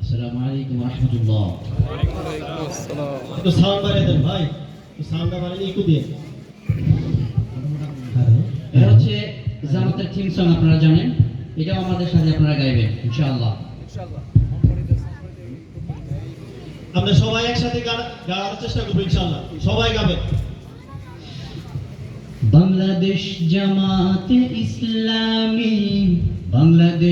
আসসালামু আলাইকুম রহমতুল্লাহ। একটু সাউন্ড বাড়িয়ে দেন ভাই একটু সাউন্ডটা বাড়িয়ে একটু দিয়ে এটা হচ্ছে জামাতের থিম সং আপনারা জানেন। এটাও আমাদের সাথে আপনারা গাইবেন ইনশাআল্লাহ। আমরা সবাই একসাথে গাওয়ার চেষ্টা করব ইনশাল্লাহ সবাই গাবে। বাংলাদেশ জামাত ইসলামী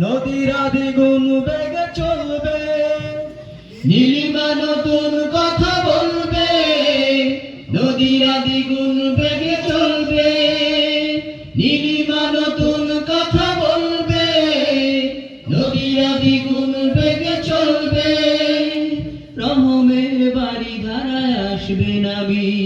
নদীর আদি গুণ বেগে চলবে। নীলিমা নতুন কথা বলবে। নদীরা দ্বিগুণ বেগে চলবে। নীলিমা নতুন কথা বলবে। নদীরা দ্বিগুণ বেগে চলবে। রহমের বাড়ি ধারায় আসবে নামি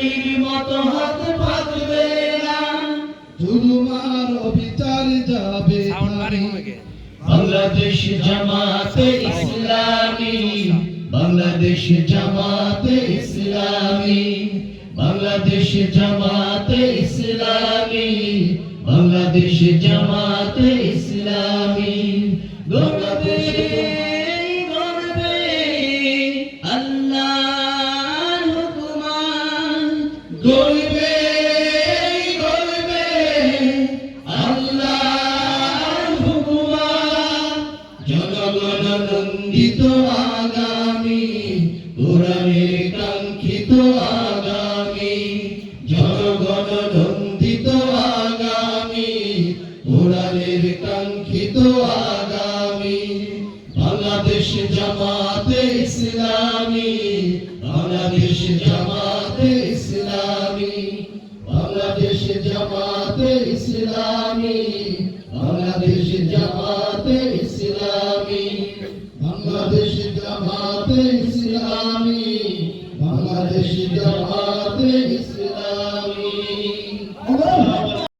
ভিখারির মতো হাত পাতবে না। জুলুমার অবিচার যাবে বাংলাদেশ জামাতে ইসলামী। বাংলাদেশ জামাতে ইসলামী। বাংলাদেশ জামাতে ইসলামী। বাংলাদেশ জামাতে ইসলামী। প্রাণের কাঙ্ক্ষিত আগামী, জনগণ আগামী কাঙ্ক্ষিত আগামী, বাংলাদেশ জামাতে ইসলামী, বাংলাদেশ জামাতে ইসলামী, বাংলাদেশ জামাতে ইসলামী, বাংলাদেশ জামাতে ইসলামী, বাংলাদেশ জামাতে ইসলামী। ateşi de var.